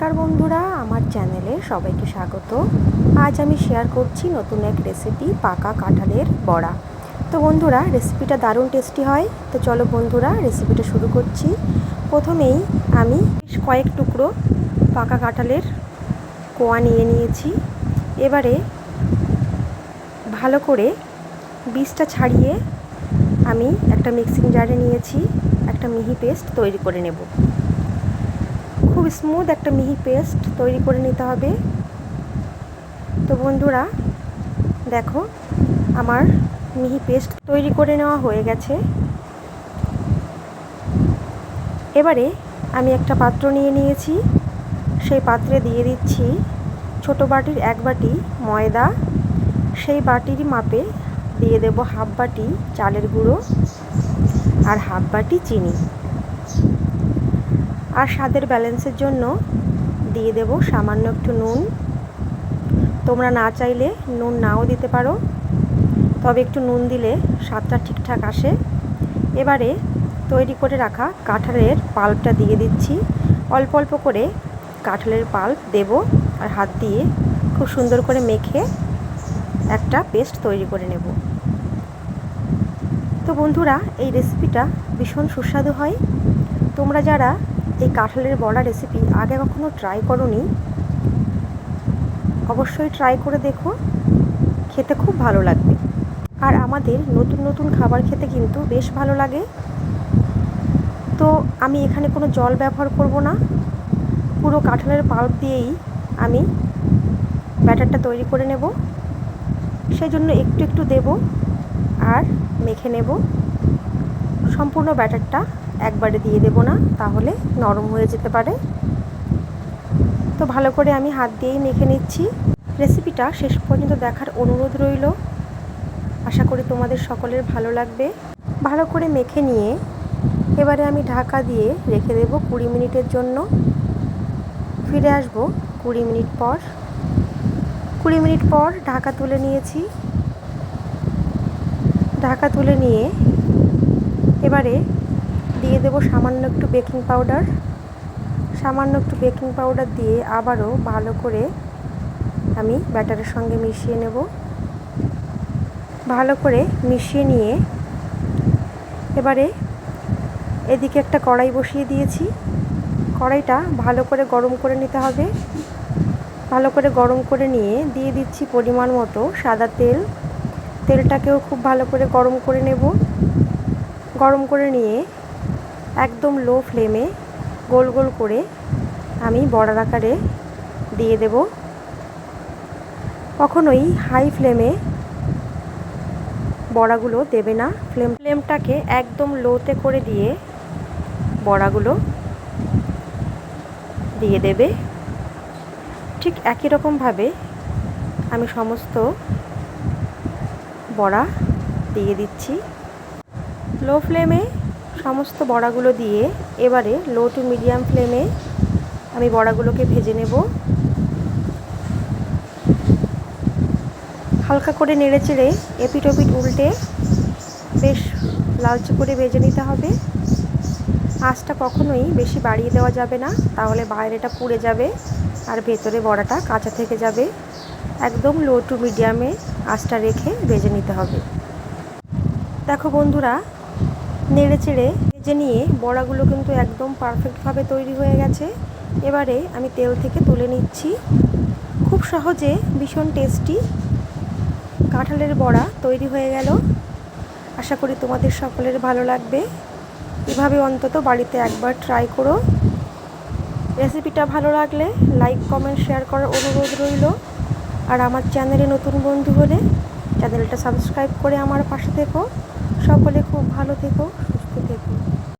নমস্কার বন্ধুরা, আমার চ্যানেলে সবাইকে স্বাগত। আজ আমি শেয়ার করছি নতুন এক রেসিপি পাকা কাঁঠালের বড়া। তো বন্ধুরা রেসিপিটা দারুণ টেস্টি হয়। তো চলো বন্ধুরা রেসিপিটা শুরু করছি। প্রথমেই আমি কয়েক টুকরো পাকা কাঁঠালের কোয়া নিয়ে নিয়েছি। এবারে ভালো করে বীজটা ছাড়িয়ে আমি একটা মিক্সিং জারে নিয়েছি। একটা মিহি পেস্ট তৈরি করে নেব। খুব স্মুথ একটা মিহি পেস্ট তৈরি করে নিতে হবে। তো বন্ধুরা, দেখো, আমার মিহি পেস্ট তৈরি করে নেওয়া হয়ে গেছে। এবারে আমি একটা পাত্র নিয়ে নিয়েছি। সেই পাত্রে দিয়ে দিচ্ছি ছোট বাটির এক বাটি ময়দা। সেই বাটির মাপে দিয়ে দেব হাফ বাটি চালের গুঁড়ো আর হাফ বাটি চিনি। আর স্বাদের ব্যালেন্সের জন্য দিয়ে দেব সামান্য একটু নুন। তোমরা না চাইলে নুন নাও দিতে পারো, তবে একটু নুন দিলে স্বাদটা ঠিকঠাক আসে। এবারে তৈরি করে রাখা কাঁঠালের পাল্পটা দিয়ে দিচ্ছি। অল্প অল্প করে কাঁঠালের পাল্প দেব আর হাত দিয়ে খুব সুন্দর করে মেখে একটা পেস্ট তৈরি করে নেব। তো বন্ধুরা, এই রেসিপিটা ভীষণ সুস্বাদু হয়। তোমরা যারা এই কাঁঠালের বড়া রেসিপি আগে কখনো ট্রাই করনি। অবশ্যই ট্রাই করে দেখো, খেতে খুব ভালো লাগবে। আর আমাদের নতুন নতুন খাবার খেতে কিন্তু বেশ ভালো লাগে। তো আমি এখানে কোনো জল ব্যবহার করব না। পুরো কাঁঠালের পাল্প দিয়েই আমি ব্যাটারটা তৈরি করে নেব। সেই জন্য একটু একটু দেব আর মেখে নেব। সম্পূর্ণ ব্যাটারটা একবারে দিয়ে দেব না, তাহলে নরম হয়ে যেতে পারে। তো ভালো করে আমি হাত দিয়েই মেখে নিচ্ছি। রেসিপিটা শেষ পর্যন্ত দেখার অনুরোধ রইল। আশা করি তোমাদের সকলের ভালো লাগবে। ভালো করে মেখে নিয়ে এবারে আমি ঢাকা দিয়ে রেখে দেব কুড়ি মিনিটের জন্য। ফিরে আসব কুড়ি মিনিট পর। কুড়ি মিনিট পর ঢাকা তুলে নিয়েছি। ঢাকা তুলে নিয়ে এবারে দিয়ে দেব সামান্য একটু বেকিং পাউডার। সামান্য একটু বেকিং পাউডার দিয়ে আবারও ভালো করে আমি ব্যাটারের সঙ্গে মিশিয়ে নেব। ভালো করে মিশিয়ে নিয়ে এবারে এদিকে একটা কড়াই বসিয়ে দিয়েছি। কড়াইটা ভালো করে গরম করে নিতে হবে। ভালো করে গরম করে নিয়ে দিয়ে দিচ্ছি পরিমাণ মতো সাদা তেল। তেলটাকেও খুব ভালো করে গরম করে নেব। গরম করে নিয়ে একদম লো ফ্লেমে গোল গোল করে আমি বড়ার আকারে দিয়ে দেব। কখনোই হাই ফ্লেমে বড়াগুলো দেবে না। ফ্লেম ফ্লেমটাকে একদম লোতে করে দিয়ে বড়াগুলো দিয়ে দেবে। ঠিক একই রকমভাবে আমি সমস্ত বড়া দিয়ে দিচ্ছি। লো ফ্লেমে সমস্ত বড়াগুলো দিয়ে এবারে লো টু মিডিয়াম ফ্লেমে আমি বড়াগুলোকে ভেজে নেব। হালকা করে নেড়ে চেড়ে এপিট ওপিট উল্টে বেশ লালচে করে ভেজে নিতে হবে। আঁচটা কখনোই বেশি বাড়িয়ে দেওয়া যাবে না, তাহলে বাইরেটা পুড়ে যাবে আর ভেতরে বড়াটা কাঁচা থেকে যাবে। একদম লো টু মিডিয়ামে আঁচটা রেখে ভেজে নিতে হবে। দেখো বন্ধুরা নেড়ে চেড়ে ভেজে নিয়ে বড়াগুলো কিন্তু একদম পারফেক্টভাবে তৈরি হয়ে গেছে। এবারে আমি তেল থেকে তুলে নিচ্ছি। খুব সহজে ভীষণ টেস্টি কাঁঠালের বড়া তৈরি হয়ে গেল। আশা করি তোমাদের সকলের ভালো লাগবে। এভাবে অন্তত বাড়িতে একবার ট্রাই করো। রেসিপিটা ভালো লাগলে লাইক কমেন্ট শেয়ার করার অনুরোধ রইল। আর আমার চ্যানেলে নতুন বন্ধু হলে চ্যানেলটা সাবস্ক্রাইব করে আমার পাশে থেকো। সকলে খুব ভালো থেকো সুস্থ থেকো।